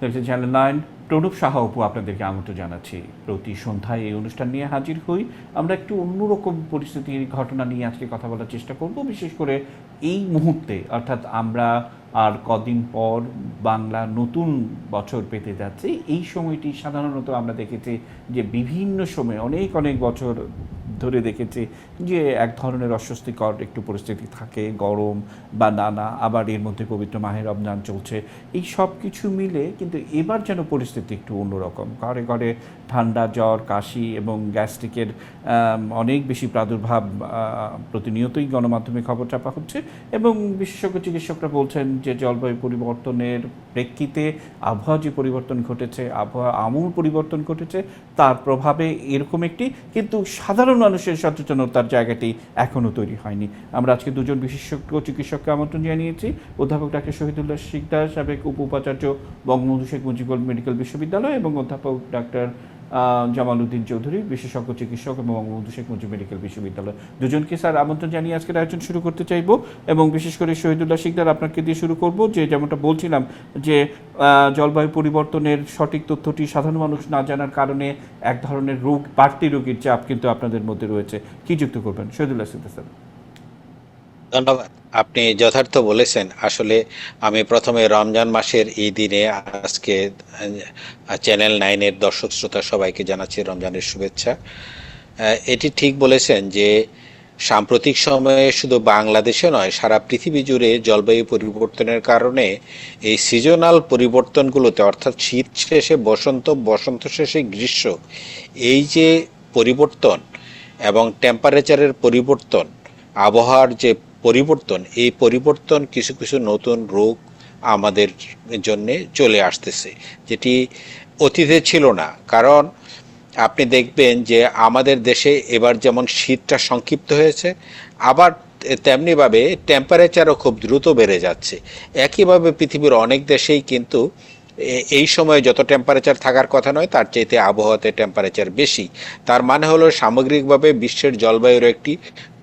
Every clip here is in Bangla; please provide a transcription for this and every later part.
দেখছেন চ্যানেল নাইন প্রণব সাহা অপু আপনাদেরকে আমন্ত্রণ জানাচ্ছি। প্রতি সন্ধ্যায় এই অনুষ্ঠান নিয়ে হাজির হই। আমরা একটু অন্যরকম পরিস্থিতির ঘটনা নিয়ে আজকে কথা বলার চেষ্টা করব। বিশেষ করে এই মুহূর্তে, অর্থাৎ আমরা আর কদিন পর বাংলা নতুন বছর পেতে যাচ্ছে, এই সময়টি সাধারণত আমরা দেখেছি যে বিভিন্ন সময়ে, অনেক অনেক বছর ধরে দেখেছি যে এক ধরনের অস্বস্তিকর একটু পরিস্থিতি থাকে, গরম বা নানা, আবার এর মধ্যে পবিত্র মাহের রমজান চলছে। এই সব কিছু মিলে কিন্তু এবার যেন পরিস্থিতি একটু অন্যরকম। ঘরে ঘরে ঠান্ডা, জ্বর, কাশি এবং গ্যাস্ট্রিকের অনেক বেশি প্রাদুর্ভাব প্রতিনিয়তই গণমাধ্যমে খবর চাপা হচ্ছে এবং বিশেষজ্ঞ চিকিৎসকরা বলছেন যে জলবায়ু পরিবর্তনের প্রেক্ষিতে আবহাওয়া যে পরিবর্তন ঘটেছে, আবহাওয়া আমূল পরিবর্তন ঘটেছে, তার প্রভাবে এরকম একটি কিন্তু সাধারণ মানুষের সচেতনতার জায়গাটি এখনও তৈরি হয়নি। আমরা আজকে দুজন বিশেষজ্ঞ চিকিৎসককে আমন্ত্রণ জানিয়েছি। অধ্যাপক ডাক্তার শহীদুল্লাহ শিকদার, সাবেক উপ উপাচার্য বঙ্গবন্ধু শেখ মুজিবুর মেডিকেল বিশ্ববিদ্যালয় এবং অধ্যাপক ডাক্তার জামাল উদ্দিন চৌধুরী, বিশেষজ্ঞ চিকিৎসক এবং বঙ্গবন্ধু শেখ মুজিব মেডিকেল বিশ্ববিদ্যালয় দুজনকে স্যার আমন্ত্রণ জানিয়ে আজকের আয়োজন শুরু করতে চাইব। এবং বিশেষ করে শহীদুল্লাহ শিকদার আপনাকে দিয়ে শুরু করব, যে যেমনটা বলছিলাম যে জলবায়ু পরিবর্তনের সঠিক তথ্যটি সাধারণ মানুষ না জানার কারণে এক ধরনের রোগ, বাড়তি রোগীর চাপ কিন্তু আপনাদের মধ্যে রয়েছে। কি যুক্ত করবেন? শহীদুল্লাহ শিকদার স্যার। ধন্যবাদ। আপনি যথার্থ বলেছেন, আসলে আমি প্রথমে রমজান মাসের এই দিনে আজকে চ্যানেল নাইনের দর্শক শ্রোতা সবাইকে জানাচ্ছি রমজানের শুভেচ্ছা। এটি ঠিক বলেছেন যে সাম্প্রতিক সময়ে শুধু বাংলাদেশে নয়, সারা পৃথিবী জুড়ে জলবায়ু পরিবর্তনের কারণে এই সিজনাল পরিবর্তনগুলোতে, অর্থাৎ শীত শেষে, বসন্ত বসন্ত শেষে গ্রীষ্ম, এই যে পরিবর্তন এবং টেম্পারেচারের পরিবর্তন, আবহাওয়ার যে পরিবর্তন, এই পরিবর্তন কিছু কিছু নতুন রোগ আমাদের জন্যে চলে আসতেছে, যেটি অতীতে ছিল না। কারণ আপনি দেখবেন যে আমাদের দেশে এবার যেমন শীতটা সংক্ষিপ্ত হয়েছে, আবার তেমনিভাবে টেম্পারেচারও খুব দ্রুত বেড়ে যাচ্ছে। একইভাবে পৃথিবীর অনেক দেশেই কিন্তু এই সময়ে যত টেম্পারেচার থাকার কথা নয়, তার চাইতে আবহাওয়াতে টেম্পারেচার বেশি। তার মানে হলো সামগ্রিকভাবে বিশ্বের জলবায়ুর একটি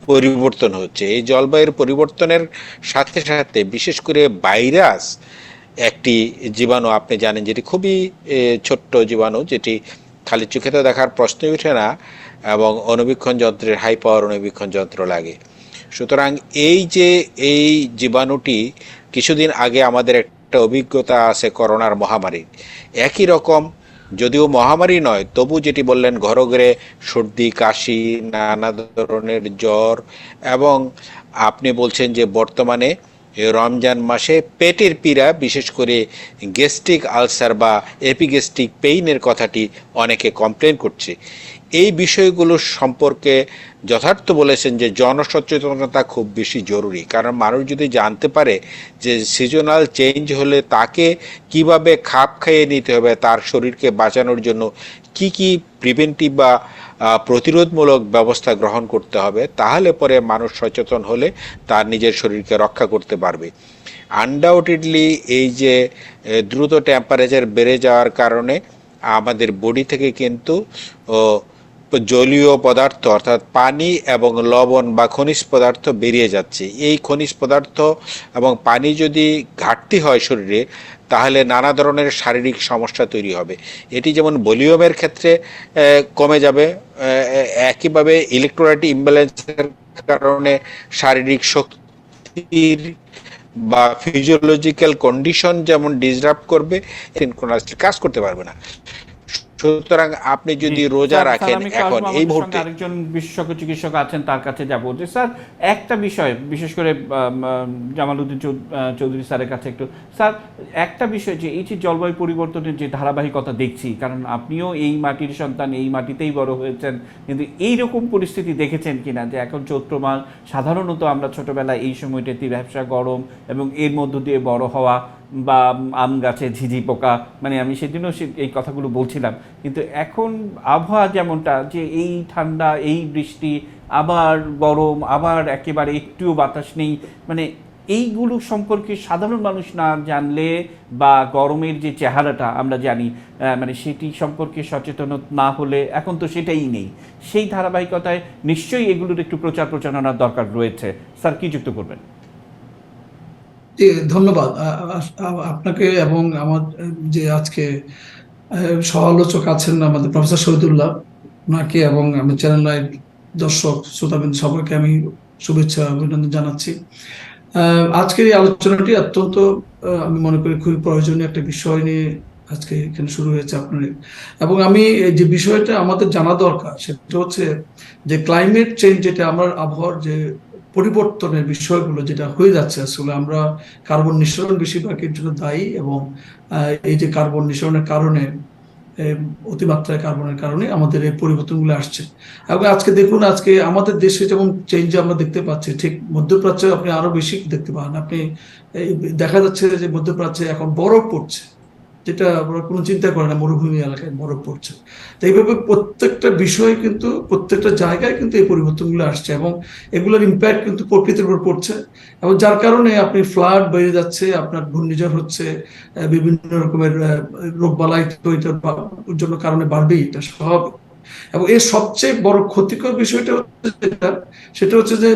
পরিবর্তন হচ্ছে। এই জলবায়ুর পরিবর্তনের সাথে সাথে বিশেষ করে ভাইরাস একটি জীবাণু, আপনি জানেন যেটি খুবই ছোট্ট জীবাণু, যেটি খালি চোখে তো দেখার প্রশ্নই ওঠে না এবং অনুবীক্ষণ যন্ত্রের হাই পাওয়ার অনুবীক্ষণ যন্ত্র লাগে। সুতরাং এই যে, এই জীবাণুটি কিছুদিন আগে আমাদের একটা অভিজ্ঞতা আছে করোনার মহামারীর। একই রকম যদিও মহামারী নয়, তবু যেটি বললেন ঘরে ঘরে সর্দি, কাশি, নানা ধরনের জ্বর এবং আপনি বলছেন যে বর্তমানে রমজান মাসে পেটের পীড়া, বিশেষ করে গ্যাস্ট্রিক আলসার বা এপিগ্যাস্ট্রিক পেইনের কথাটি অনেকে কমপ্লেন করছে। এই বিষয়গুলো সম্পর্কে যথার্থ বলেছেন যে জনসচেতনতা খুব বেশি জরুরি। কারণ মানুষ যদি জানতে পারে যে সিজনাল চেঞ্জ হলে তাকে কীভাবে খাপ খাইয়ে নিতে হবে, তার শরীরকে বাঁচানোর জন্য কি কি প্রিভেন্টিভ বা প্রতিরোধমূলক ব্যবস্থা গ্রহণ করতে হবে, তাহলে পরে মানুষ সচেতন হলে তার নিজের শরীরকে রক্ষা করতে পারবে। আনডাউটেডলি এই যে দ্রুত টেম্পারেচার বেড়ে যাওয়ার কারণে আমাদের বডি থেকে কিন্তু জলীয় পদার্থ, অর্থাৎ পানি এবং লবণ বা খনিজ পদার্থ বেরিয়ে যাচ্ছে। এই খনিজ পদার্থ এবং পানি যদি ঘাটতি হয় শরীরে, তাহলে নানা ধরনের শারীরিক সমস্যা তৈরি হবে। এটি যেমন ভলিউমের ক্ষেত্রে কমে যাবে একইভাবে ইলেকট্রোলাইট ইমব্যালেন্সের কারণে শারীরিক শক্তির বা ফিজিওলজিক্যাল কন্ডিশন যেমন ডিসরাপ্ট করবে কাজ করতে পারবে না। সুতরাং আপনি যদি রোজা রাখেন এখন এই মুহূর্তে আরেকজন বিশেষজ্ঞ চিকিৎসক আছেন তার কাছে যাব। যে স্যার একটা বিষয় বিশেষ করে জামালউদ্দিন চৌধুরী স্যারের কাছে একটু স্যার একটা বিষয় যে এই যে জলবায়ু পরিবর্তনের যে ধারাবাহিকতা দেখছি কারণ আপনিও এই মাটির সন্তান এই মাটিতেই বড় হয়েছেন কিন্তু এই রকম পরিস্থিতি দেখেছেন কিনা? যে এখন চৈত্র মাস সাধারণত আমরা ছোটবেলায় এই সময়টাতে ব্যবসা গরম এবং এর মধ্য দিয়ে বড় হওয়া বা আম গাছে ঝিঝি পোকা মানে আমি সেদিনও এই কথাগুলো বলছিলাম। কিন্তু এখন আবহাওয়া যেমনটা, যে এই ঠান্ডা, এই বৃষ্টি, আবার গরম, আবার একেবারে একটুও বাতাস নেই মানে এইগুলো সম্পর্কে সাধারণ মানুষ না জানলে বা গরমের যে চেহারাটা আমরা জানি মানে সেটি সম্পর্কে সচেতন না হলে এখন তো সেটাই নেই। সেই ধারাবাহিকতায় নিশ্চয়ই এগুলোর একটু প্রচার প্রচারণার দরকার রয়েছে। স্যার, কি যুক্ত করবেন? জি, ধন্যবাদ। আপনাকে এবং আমার যে আজকে সহ-আলোচক আছেন আমাদের প্রফেসর শহীদুল্লাহ, ওনাকে এবং আমি চ্যানেল লাইভ দর্শক, শ্রোতাবৃন্দ সবাইকে আমি শুভেচ্ছা অভিনন্দন জানাচ্ছি। আজকের এই আলোচনাটি অত্যন্ত আমি মনে করি খুবই প্রয়োজনীয় একটা বিষয় নিয়ে আজকে এখানে শুরু হয়েছে আপনার এবং আমি যে বিষয়টা আমাদের জানা দরকার, সেটা হচ্ছে যে ক্লাইমেট চেঞ্জ যেটা আমার আবহাওয়ার যে পরিবর্তনের বিষয়গুলো যেটা হয়ে যাচ্ছে, আসলে আমরা কার্বন নিঃসরণ বেশিরভাগের জন্য দায়ী এবং এই যে কার্বন নিঃসরণের কারণে অতিমাত্রায় কার্বনের কারণে আমাদের এই পরিবর্তনগুলো আসছে। এবং আজকে দেখুন, আজকে আমাদের দেশে যেমন চেঞ্জ আমরা দেখতে পাচ্ছি, ঠিক মধ্যপ্রাচ্যে আপনি আরও বেশি দেখতে পান। আপনি দেখা যাচ্ছে যে মধ্যপ্রাচ্যে এখন বরফ পড়ছে। যেটা আমরা কোনো চিন্তা করে না, মরুভূমি এলাকায় বরফ পড়ছে। তো এইভাবে প্রত্যেকটা বিষয় কিন্তু, প্রত্যেকটা জায়গায় কিন্তু এই পরিবর্তনগুলো আসছে এবং এগুলোর ইম্প্যাক্ট কিন্তু প্রকৃতির উপর পড়ছে এবং যার কারণে আপনি ফ্লাড বেড়ে যাচ্ছে, আপনার ঘূর্ণিঝড় হচ্ছে বিভিন্ন রকমের রোগ বালাই তো এটার জন্য কারণে বাড়বেই, এটা স্বাভাবিক। এবং এর সবচেয়ে বড় ক্ষতিকর বিষয়টা হচ্ছে যেটা, সেটা হচ্ছে যে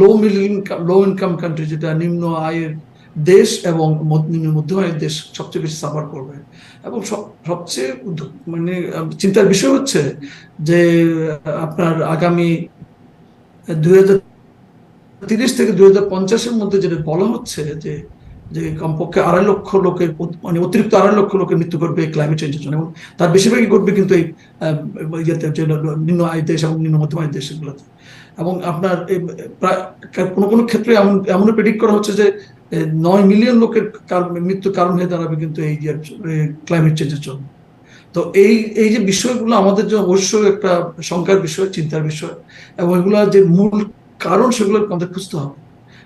low middle income low income country যেটা নিম্ন আয়ের দেশ এবং মধ্য- আয়ের দেশ সবচেয়ে বেশি সাফার করবে। এবং সব- সবচেয়ে মানে চিন্তার বিষয় হচ্ছে যে আপনার আগামী দুই হাজার তিরিশ থেকে দুই হাজার পঞ্চাশের মধ্যে যেটা বলা হচ্ছে যে যে কমপক্ষে আড়াই লক্ষ লোকের মানে অতিরিক্ত আড়াই লক্ষ লোকের মৃত্যু ঘটবে ক্লাইমেট চেঞ্জের জন্য। এবং তার বেশিরভাগই ঘটবে কিন্তু এই ইয়েতে যে নিম্ন আয় দেশ এবং নিম্ন মধ্যম আয় দেশগুলোতে। এবং আপনার প্রায় কোনো কোনো ক্ষেত্রে এমন এমন প্রেডিক্ট করা হচ্ছে যে নয় মিলিয়ন লোকের কার- মৃত্যুর কারণ হয়ে দাঁড়াবে কিন্তু এই যে ক্লাইমেট চেঞ্জের জন্য। তো এই এই যে বিষয়গুলো আমাদের জন্য অবশ্যই একটা শঙ্কার বিষয়, চিন্তার বিষয়, এবং এগুলো যে মূল কারণ সেগুলো আমাদের খুঁজতে হবে।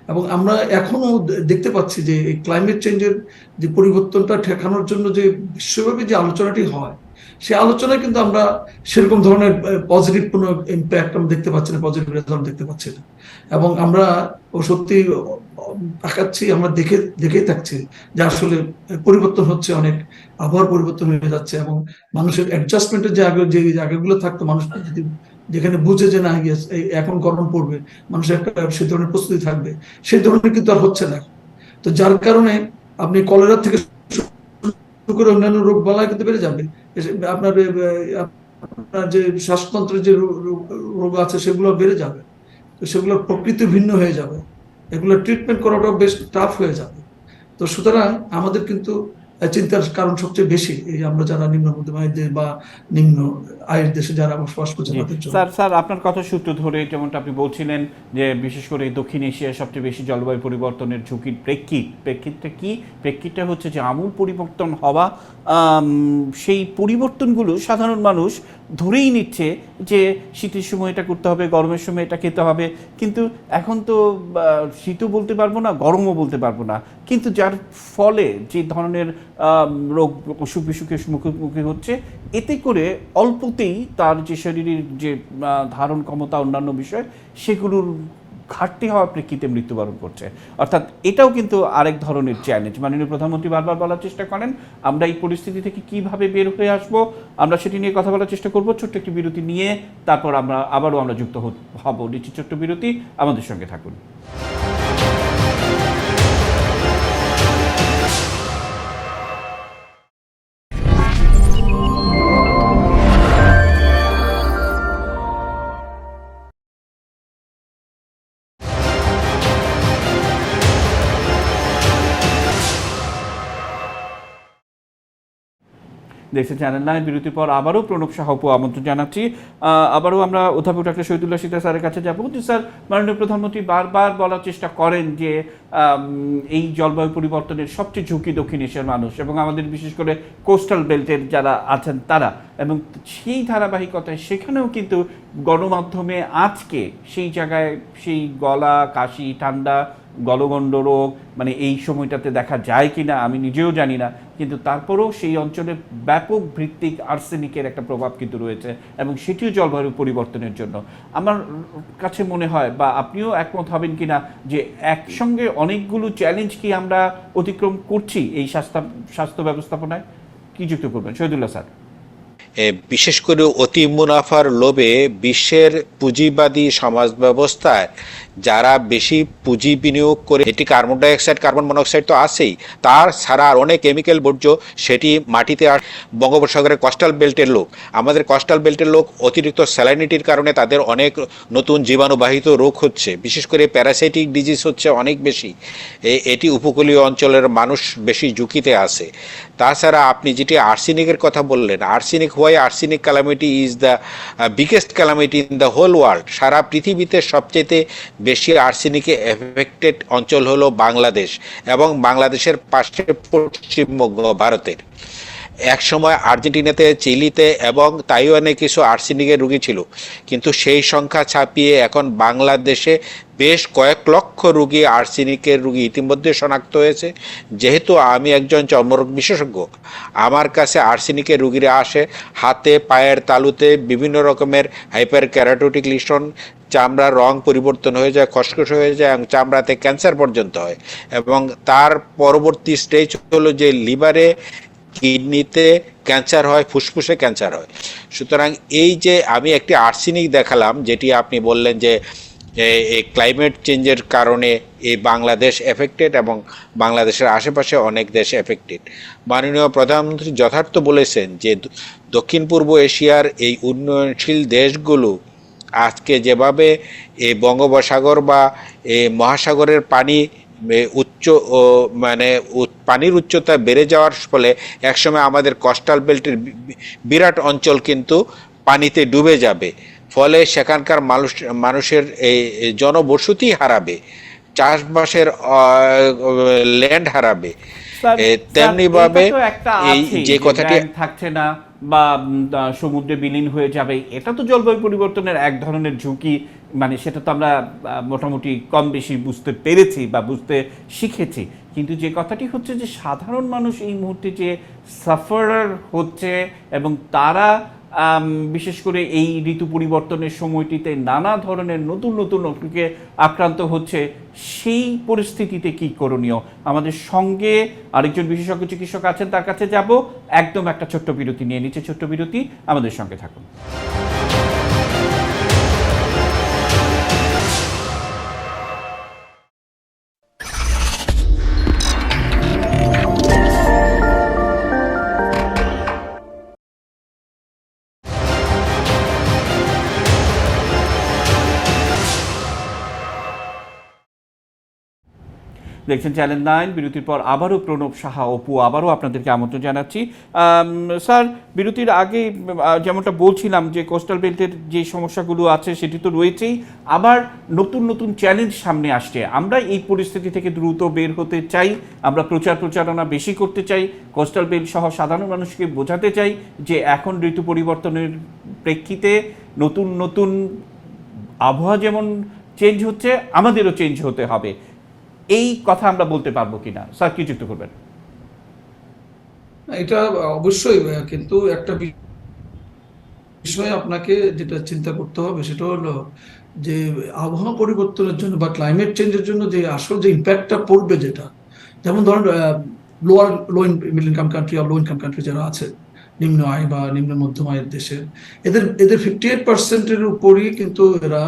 এবং আমরা এখনও দেখতে পাচ্ছি যে এই ক্লাইমেট চেঞ্জের যে পরিবর্তনটা ঠেকানোর জন্য যে বিশ্বব্যাপী যে আলোচনাটি হয় সেই আলোচনায় কিন্তু আমরা সেরকম ধরনের পজিটিভ কোনো ইম্প্যাক্ট আমরা দেখতে পাচ্ছি না পজিটিভ রেজাল্ট দেখতে পাচ্ছি না। এবং আমরা, ও সত্যি তাকাচ্ছি, আমরা দেখে, দেখেই থাকছি যে আসলে পরিবর্তন হচ্ছে অনেক, আবহাওয়ার পরিবর্তন হয়ে যাচ্ছে এবং মানুষের অ্যাডজাস্টমেন্টের যে আগে, যে জায়গাগুলো থাকতো, মানুষ যদি যেখানে বুঝে যে না এই এখন গরম পড়বে মানুষের একটা সে ধরনের প্রস্তুতি থাকবে, সেই ধরনের কিন্তু আর হচ্ছে না। তো যার কারণে আপনি কলেরা থেকে শুরু করে অন্যান্য রোগ বলা কিন্তু বেড়ে যাবে। আপনার আপনার যে শ্বাসতন্ত্রের যে রোগ আছে সেগুলো বেড়ে যাবে। তো সেগুলোর প্রকৃতি ভিন্ন হয়ে যাবে। এগুলো ট্রিটমেন্ট করাটাও বেশ টাফ হয়ে যাবে। তো সুতরাং আমাদের কিন্তু চিন্তার কারণ সবচেয়ে বেশি এই আমরা যারা নিম্ন মধ্যম আয়ের দেশ বা নিম্ন আয়ের দেশে যারা বসবাস করছে স্যার স্যার আপনার কথা সূত্র ধরে যেমনটা আপনি বলছিলেন যে বিশেষ করে দক্ষিণ এশিয়ায় সবচেয়ে বেশি জলবায়ু পরিবর্তনের ঝুঁকির প্রেক্ষিত প্রেক্ষিতটা কি? প্রেক্ষিতটা হচ্ছে যে আমূল পরিবর্তন হওয়া সেই পরিবর্তনগুলো সাধারণ মানুষ ধরেই নিচ্ছে যে শীতের সময় এটা করতে হবে, গরমের সময় এটা খেতে হবে। কিন্তু এখন তো শীতও বলতে পারব না, গরমও বলতে পারব না। কিন্তু যার ফলে যে ধরনের রোগ, অসুখ বিসুখের মুখোমুখি হচ্ছে, এতে করে অল্পতেই তার যে শরীরের যে ধারণ ক্ষমতা অন্যান্য বিষয়, সেগুলোর ঘাটতি হওয়ার প্রেক্ষিতে মৃত্যুবরণ করছে। অর্থাৎ এটাও কিন্তু আরেক ধরনের চ্যালেঞ্জ মাননীয় প্রধানমন্ত্রী বারবার বলার চেষ্টা করেন, আমরা এই পরিস্থিতি থেকে কীভাবে বের হয়ে আসব? আমরা সেটি নিয়ে কথা বলার চেষ্টা করব, ছোট্ট একটি বিরতি নিয়ে, তারপর আমরা আবারও আমরা যুক্ত হব। নিচে ছোট্ট বিরতি, আমাদের সঙ্গে থাকুন। দেখছেন চ্যানেল নাইন বিরতির পর আবারও প্রণব সাহাপু আমন্ত্রণ জানাচ্ছি। আবারও আমরা অধ্যাপক ডাক্তার শহীদুল্লাহ সীতা স্যারের কাছে যাব। যে স্যার, মাননীয় প্রধানমন্ত্রী বারবার বলার চেষ্টা করেন যে এই জলবায়ু পরিবর্তনের সবচেয়ে ঝুঁকি দক্ষিণ এশিয়ার মানুষ এবং আমাদের বিশেষ করে কোস্টাল বেল্টের যারা আছেন তারা। এবং সেই ধারাবাহিকতায় সেখানেও কিন্তু গণমাধ্যমে আজকে সেই জায়গায় সেই গলা, কাশি, ঠান্ডা গলগণ্ড রোগ মানে এই সময়টাতে দেখা যায় কি না আমি নিজেও জানি না, কিন্তু তারপরেও সেই অঞ্চলে ব্যাপক ভিত্তিক আর্সেনিকের একটা প্রভাব কিন্তু রয়েছে এবং সেটিও জলবায়ু পরিবর্তনের জন্য। আমার কাছে মনে হয় বা আপনিও একমত হবেন কি না যে একসঙ্গে অনেকগুলো চ্যালেঞ্জ কি আমরা অতিক্রম করছি এই স্বাস্থ্য স্বাস্থ্য ব্যবস্থাপনায়? কি যুক্ত করবেন? শহীদুল্লাহ স্যার। বিশেষ করে অতি মুনাফার লোভে বিশ্বের পুঁজিবাদী সমাজ ব্যবস্থায় যারা বেশি পুঁজি বিনিয়োগ করে এটি কার্বন ডাইঅক্সাইড, কার্বন মনোক্সাইড তো আছেই, তার ছাড়া আর অনেক কেমিক্যাল বর্জ্য সেটি মাটিতে আর বঙ্গোপসাগরের কোস্টাল বেল্টের লোক। আমাদের কোস্টাল বেল্টের লোক অতিরিক্ত স্যালাইনিটির কারণে তাদের অনেক নতুন জীবাণুবাহিত রোগ হচ্ছে। বিশেষ করে প্যারাসাইটিক ডিজিজ হচ্ছে অনেক বেশি। এটি উপকূলীয় অঞ্চলের মানুষ বেশি ঝুঁকিতে আছে। তাছাড়া আপনি যেটি আর্সেনিকের কথা বললেন arsenic why arsenic calamity is the biggest calamity in the whole world সারা পৃথিবীতে সবচেয়ে বেশি আর্সেনিকে এফেক্টেড অঞ্চল হলো বাংলাদেশ এবং বাংলাদেশের পাশে পশ্চিমবঙ্গ ভারতের। একসময় আর্জেন্টিনাতে, চিলিতে এবং তাইওয়ানে কিছু আর্সেনিকের রোগী ছিল। কিন্তু সেই সংখ্যা ছাপিয়ে এখন বাংলাদেশে বেশ কয়েক লক্ষ রুগী আর্সেনিকের রুগী ইতিমধ্যে শনাক্ত হয়েছে। যেহেতু আমি একজন চর্মরোগ বিশেষজ্ঞ, আমার কাছে আর্সেনিকের রুগীরা আসে, হাতে, পায়ের তালুতে বিভিন্ন রকমের হাইপার ক্যারাটোটিক লিশন, চামড়ার রং পরিবর্তন হয়ে যায়, খসখস হয়ে যায় এবং চামড়াতে ক্যান্সার পর্যন্ত হয়। এবং তার পরবর্তী স্টেজ হলো যে লিভারে কিডনিতে ক্যান্সার হয়, ফুসফুসে ক্যান্সার হয়। সুতরাং এই যে আমি একটি আর্সেনিক দেখালাম, যেটি আপনি বললেন যে এই ক্লাইমেট চেঞ্জের কারণে এই বাংলাদেশ এফেক্টেড এবং বাংলাদেশের আশেপাশে অনেক দেশ এফেক্টেড। মাননীয় প্রধানমন্ত্রী যথার্থ বলেছেন যে দক্ষিণ পূর্ব এশিয়ার এই উন্নয়নশীল দেশগুলো আজকে যেভাবে এই বঙ্গোপসাগর বা এই মহাসাগরের পানি উচ্চ মানে পানির উচ্চতা বেড়ে যাওয়ার ফলে একসময় আমাদের কস্টাল বেল্টের বিরাট অঞ্চল কিন্তু পানিতে ডুবে যাবে। ফলে সেখানকার মানুষ মানুষের এই জনবসতি হারাবে। চাষবাসের ল্যান্ড হারাবে। স্যার, এ, স্যার, তেমনিভাবে এটা তো একটা এই যে কথাটি থাকছে না বা সমুদ্রে বিলীন হয়ে যাবে এটা তো জলবায়ু পরিবর্তনের এক ধরনের ঝুঁকি। মানে সেটা তো আমরা মোটামুটি কম বেশি বুঝতে পেরেছি বা বুঝতে শিখেছি। কিন্তু যে কথাটি হচ্ছে যে সাধারণ মানুষ এই মুহূর্তে যে সাফারার হচ্ছে এবং তারা বিশেষ করে এই ঋতু পরিবর্তনের সময়টিতে নানা ধরনের নতুন নতুন অসুখে আক্রান্ত হচ্ছে, সেই পরিস্থিতিতে কি করণীয়? আমাদের সঙ্গে আরেকজন বিশেষজ্ঞ চিকিৎসক আছেন, তার কাছে যাব। একদম একটা ছোট্ট বিরতি নিয়ে নিচ্ছে ছোট্ট বিরতি। আমাদের সঙ্গে থাকুন। দেখছেন চ্যানেল নাইন, বিরতির পর আবারও প্রণব সাহা অপু আবারও আপনাদেরকে আমন্ত্রণ জানাচ্ছি। স্যার, বিরতির আগে যেমনটা বলছিলাম যে কোস্টাল বেল্টের যে সমস্যাগুলো আছে সেটি তো রয়েছেই, আবার নতুন নতুন চ্যালেঞ্জ সামনে আসছে। আমরা এই পরিস্থিতি থেকে দ্রুত বের হতে চাই, আমরা প্রচার প্রচারণা বেশি করতে চাই, কোস্টাল বেল্ট সহ সাধারণ মানুষকে বোঝাতে চাই যে এখন ঋতু পরিবর্তনের প্রেক্ষিতে নতুন নতুন আবহাওয়া যেমন চেঞ্জ হচ্ছে, আমাদেরও চেঞ্জ হতে হবে। এই কথা আমরা বলতে পারব কিনা? স্যার, কি যুক্ত করবেন? এটা অবশ্যই কিন্তু একটা বিষয় আপনাকে যেটা চিন্তা করতে হবে, সেটা হলো যে আবহাওয়া পরিবর্তনের জন্য বা ক্লাইমেট চেঞ্জের জন্য যে আসল যে ইম্প্যাক্টটা পড়বে যেটা, যেমন ধরুন lower low middle income country আর লো ইনকাম কান্ট্রি যারা আছে, নিম্ন আয় বা নিম্ন মধ্যম আয়ের দেশের এদের এদের ফিফটি এইট পার্সেন্টের উপরই কিন্তু এরা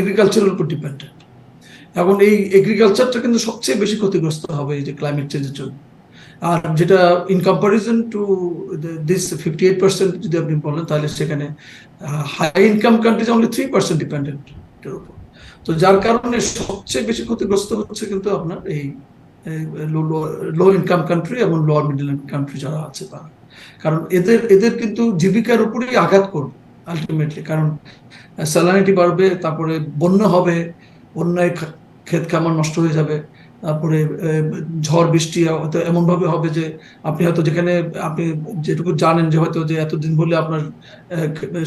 এগ্রিকালচারের উপর ডিপেন্ডেন্ট এখন এই এগ্রিকালচারটা কিন্তু সবচেয়ে বেশি ক্ষতিগ্রস্ত হবে এই যে ক্লাইমেট চেঞ্জের জন্য। আর যেটা in comparison to this fifty eight percent যদি আপনি বলেন, তাহলে সেখানে high income countries only three percent dependent এর উপর। তো যার কারণে সবচেয়ে বেশি ক্ষতিগ্রস্ত হচ্ছে কিন্তু আপনার এই লো ইনকাম কান্ট্রি এবং লোয়ার মিডল ইনকাম কান্ট্রি যারা আছে তারা। কারণ এদের এদের কিন্তু জীবিকার উপরেই আঘাত করবে আলটিমেটলি কারণ স্যালানিটি বাড়বে, তারপরে বন্যা হবে, বন্যায় ক্ষেত খামার নষ্ট হয়ে যাবে, তারপরে ঝড়, বৃষ্টি, হয়তো এমন ভাবে হবে যে আপনি হয়তো যেখানে, আপনি যেটুকু জানেন যে হয়তো যে এতদিন হলে আপনার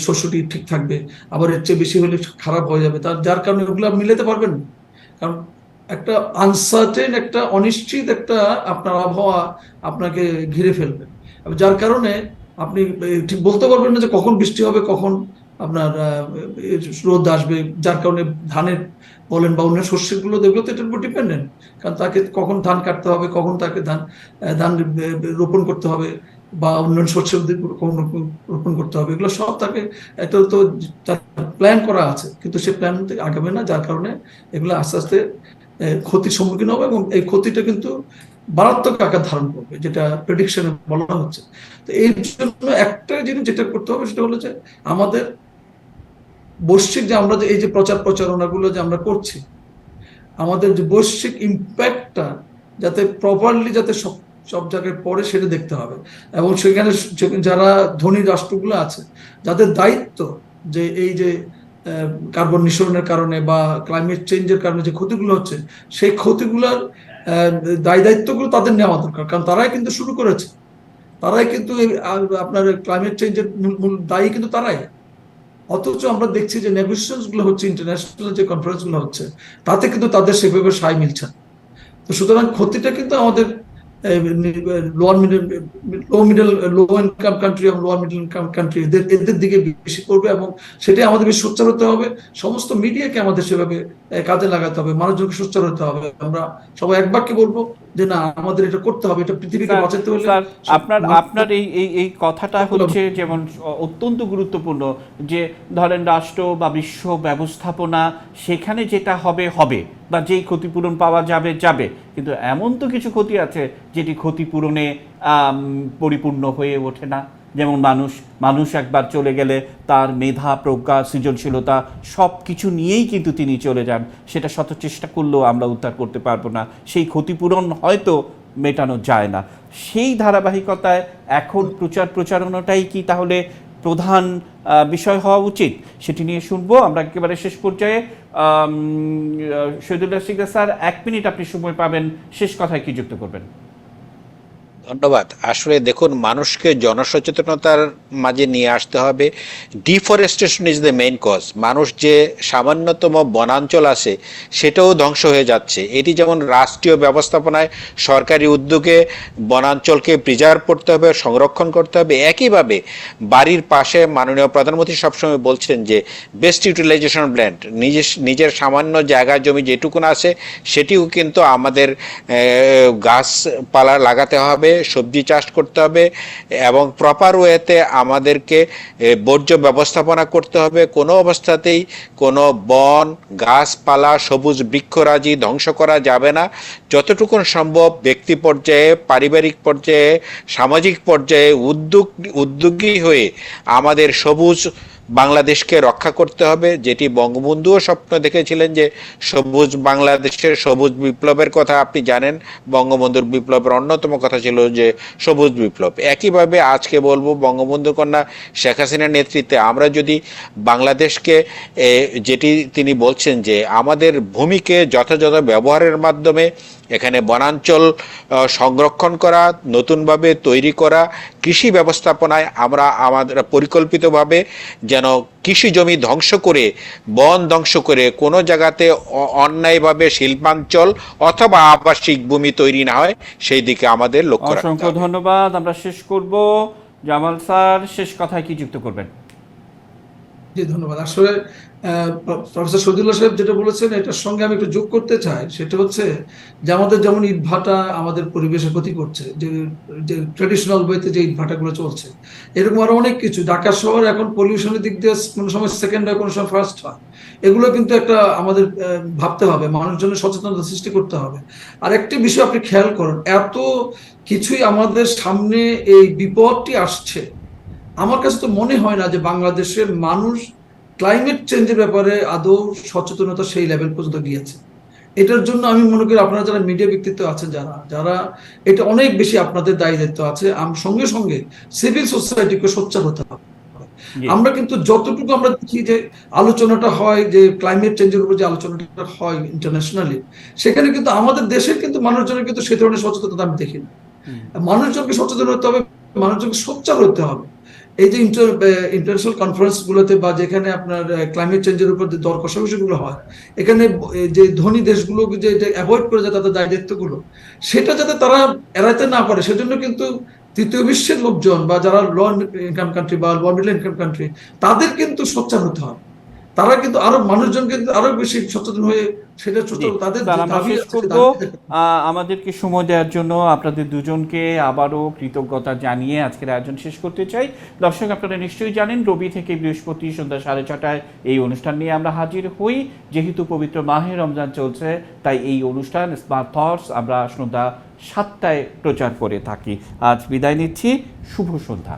শস্যটি ঠিক থাকবে, আবার এর চেয়ে বেশি হলে খারাপ হয়ে যাবে, তার, যার কারণে ওগুলো আপনি মিলাতে পারবেন কারণ একটা আনসার্টেন একটা অনিশ্চিত একটা আপনার আবহাওয়া আপনাকে ঘিরে ফেলবে। যার কারণে আপনি ঠিক বলতে পারবেন না যে কখন বৃষ্টি হবে, কখন আপনার রোদ আসবে, যার কারণে ধানের বলেন বা অন্য শস্যগুলো এগুলো তো এটার উপর ডিপেন্ডেন্ট কারণ তাকে কখন ধান কাটতে হবে, কখন তাকে ধান ধান রোপণ করতে হবে বা উন্নয়ন শস্য রোপণ করতে হবে। এগুলো সব তাকে এটা তো প্ল্যান করা আছে, কিন্তু সে প্ল্যান আগাবে না, যার কারণে এগুলো আস্তে আস্তে ক্ষতির সম্মুখীন হবে এবং এই ক্ষতিটা কিন্তু মারাত্মক আকার ধারণ করবে, যেটা প্রেডিকশনে বলা হচ্ছে। তো এই জন্য একটা জিনিস যেটা করতে হবে, সেটা হলো যে আমাদের বৈশ্বিক যে আমরা যে এই যে প্রচার প্রচারণাগুলো যে আমরা করছি, আমাদের যে বৈশ্বিক ইম্প্যাক্টটা যাতে প্রপারলি যাতে সব সব জায়গায় পড়ে সেটা দেখতে হবে। এবং সেখানে যারা ধনী রাষ্ট্রগুলো আছে, যাদের দায়িত্ব যে এই যে কার্বন নিঃসরণের কারণে বা ক্লাইমেট চেঞ্জের কারণে যে ক্ষতিগুলো হচ্ছে, সেই ক্ষতিগুলোর দায় দায়িত্বগুলো তাদের নেওয়া দরকার। কারণ তারাই কিন্তু শুরু করেছে। তারাই কিন্তু আপনার ক্লাইমেট চেঞ্জের মূল দায়ী কিন্তু তারাই। অথচ আমরা দেখছি যে নেগোসিয়েশনগুলো হচ্ছে ইন্টারন্যাশনাল যে কনফারেন্সগুলো হচ্ছে, তাতে কিন্তু তাদের সেভাবে সায় মিলছে না। তো সুতরাং ক্ষতিটা কিন্তু আমাদের lower middle low middle low income country এবং লোয়ার মিডল ইনকাম কান্ট্রি এদের এদের দিকে বেশি করবে এবং সেটাই আমাদের বেশি সোচ্চার হতে হবে সমস্ত মিডিয়াকে আমাদের সেভাবে কাজে লাগাতে হবে, মানুষজনকে সোচ্চার হতে হবে আমরা সবাই এক বাক্যে বলব যে না আমাদের এটা করতে হবে এটা পৃথিবীকে বাঁচাতে হলে আপনার আপনার এই এই কথাটা হচ্ছে যেমন অত্যন্ত গুরুত্বপূর্ণ যে ধরেন রাষ্ট্র বা বিশ্ব ব্যবস্থাপনা সেখানে যেটা হবে হবে বা যেই ক্ষতিপূরণ পাওয়া যাবে যাবে। কিন্তু এমন তো কিছু ক্ষতি আছে যেটি ক্ষতিপূরণে পরিপূর্ণ হয়ে ওঠে না। যেমন মানুষ মানুষ একবার চলে গেলে তার মেধা, প্রজ্ঞা, সৃজনশীলতা সব কিছু নিয়েই কিন্তু তিনি চলে যান। সেটা শত চেষ্টা করলেও আমরা উদ্ধার করতে পারব না। সেই ক্ষতিপূরণ হয়তো মেটানো যায় না। সেই ধারাবাহিকতায় এখন প্রচার প্রচারণাটাই কি তাহলে প্রধান বিষয় হওয়া উচিত? সেটি নিয়ে শুনব। আমরা একেবারে শেষ পর্যায়ে শহীদুল্লাহ সিকদার স্যার, এক মিনিট আপনি সময় পাবেন। শেষ কথায় কি যুক্ত করবেন? ধন্যবাদ। আসলে দেখুন, মানুষকে জনসচেতনতার মাঝে নিয়ে আসতে হবে। Deforestation is the main cause মানুষ যে সামান্যতম বনাঞ্চল আছে, সেটাও ধ্বংস হয়ে যাচ্ছে। এটি যেমন রাষ্ট্রীয় ব্যবস্থাপনায় সরকারি উদ্যোগে বনাঞ্চলকে প্রিজার্ভ করতে হবে, সংরক্ষণ করতে হবে, একইভাবে বাড়ির পাশে মাননীয় প্রধানমন্ত্রী সবসময় বলছেন যে বেস্ট ইউটিলাইজেশন প্ল্যান্ট নিজের নিজের সামান্য জায়গা, জমি যেটুকুন আছে, সেটিও কিন্তু আমাদের গাছপালা লাগাতে হবে সবজি চাষ করতে হবে এবং প্রপার ওয়েতে আমাদেরকে বর্জ্য ব্যবস্থাপনা করতে হবে। কোনো অবস্থাতেই কোনো বন, গাছপালা, সবুজ বৃক্ষরাজি ধ্বংস করা যাবে না। যতটুকু সম্ভব ব্যক্তি পর্যায়ে, পারিবারিক পর্যায়ে, সামাজিক পর্যায়ে উদ্যোগ, উদ্যোগী হয়ে আমাদের সবুজ বাংলাদেশকে রক্ষা করতে হবে, যেটি বঙ্গবন্ধুও স্বপ্ন দেখেছিলেন যে সবুজ বাংলাদেশের সবুজ বিপ্লবের কথা আপনি জানেন, বঙ্গবন্ধুর বিপ্লবের অন্যতম কথা ছিল যে সবুজ বিপ্লব। একইভাবে আজকে বলব বঙ্গবন্ধু কন্যা শেখ হাসিনার নেতৃত্বে আমরা যদি বাংলাদেশকে যেটি তিনি বলছেন যে আমাদের ভূমিকে যথাযথ ব্যবহারের মাধ্যমে এখানে বনাঞ্চল সংরক্ষণ করা নতুনভাবে তৈরি করা কৃষি ব্যবস্থাপনায় আমরা আমাদের পরিকল্পিতভাবে যেন কৃষি জমি ধ্বংস করে বন ধ্বংস করে কোনো জায়গাতে অন্যায়ভাবে শিল্পাঞ্চল অথবা আবাসিক ভূমি তৈরি না হয় সেই দিকে আমাদের লক্ষ্য অসংখ্য ধন্যবাদ আমরা শেষ করব। জামাল স্যার শেষ কথায় কি যুক্ত করবেন? জি ধন্যবাদ। আসলে প্রফেসর শহীদুল্লাহ সাহেব যেটা বলেছেন, এটার সঙ্গে আমি একটু যোগ করতে চাই, সেটা হচ্ছে যে আমাদের যেমন ইট ভাটা আমাদের পরিবেশের ক্ষতি করছে, যে যে ট্রেডিশনাল ওয়েতে যে ইট ভাটাগুলো চলছে, এরকম আরও অনেক কিছু। ঢাকা শহর এখন পলিউশনের দিক দিয়ে কোনো সময় সেকেন্ড হয়, কোনো সময় ফার্স্ট হয়। এগুলো কিন্তু একটা আমাদের ভাবতে হবে, মানুষজনের সচেতনতা সৃষ্টি করতে হবে। আর একটি বিষয় আপনি খেয়াল করুন, এত কিছুই আমাদের সামনে এই বিপদটি আসছে। আমার কাছে তো মনে হয় না যে বাংলাদেশের মানুষ ক্লাইমেট চেঞ্জের ব্যাপারে আদৌ সচেতনতা সেই লেভেল পর্যন্ত গিয়েছে। এটার জন্য আমি মনে করি আপনারা যারা মিডিয়া ব্যক্তিত্ব আছেন যারা যারা এটা অনেক বেশি আপনাদের দায়ী দায়িত্ব আছে সঙ্গে সঙ্গে সিভিল সোসাইটিকে সোচ্চার হতে হবে। আমরা কিন্তু যতটুকু আমরা দেখি যে আলোচনাটা হয় যে ক্লাইমেট চেঞ্জের উপর যে আলোচনাটা হয় ইন্টারন্যাশনালি সেখানে কিন্তু আমাদের দেশের কিন্তু মানুষজনের কিন্তু সে ধরনের সচেতনতা আমি দেখি না মানুষজনকে সচেতন হতে হবে মানুষজনকে সোচ্চার হতে হবে। এই যে ইন্টার ইন্টারন্যাশনাল কনফারেন্স গুলোতে বা যেখানে আপনার ক্লাইমেট চেঞ্জের উপর যে দর কষাকষিগুলো হয়, এখানে যে ধনী দেশগুলো যে অ্যাভয়েড করে যায় তাদের দায় দায়িত্বগুলো সেটা যাতে তারা এড়াতে না পারে, সেজন্য কিন্তু তৃতীয় বিশ্বের লোকজন বা যারা লো ইনকাম কান্ট্রি বা লো মিডল ইনকাম কান্ট্রি তাদের কিন্তু সোচ্চার হতে হবে। তারা কিন্তু আরও মানুষজন কিন্তু আরও বেশি সচেতন হয়ে সেটা তাদের আমাদেরকে সময় দেওয়ার জন্য আপনাদের দুজনকে আবারও কৃতজ্ঞতা জানিয়ে আজকের আয়োজন শেষ করতে চাই। দর্শক আপনারা নিশ্চয়ই জানেন রবি থেকে বৃহস্পতি সন্ধ্যা সাড়ে ছটায় এই অনুষ্ঠান নিয়ে আমরা হাজির হই। যেহেতু পবিত্র মাহে রমজান চলছে তাই এই অনুষ্ঠান স্মার্ট থটস আমরা সন্ধ্যা সাতটায় প্রচার করে থাকি। আজ বিদায় নিচ্ছি। শুভ সন্ধ্যা।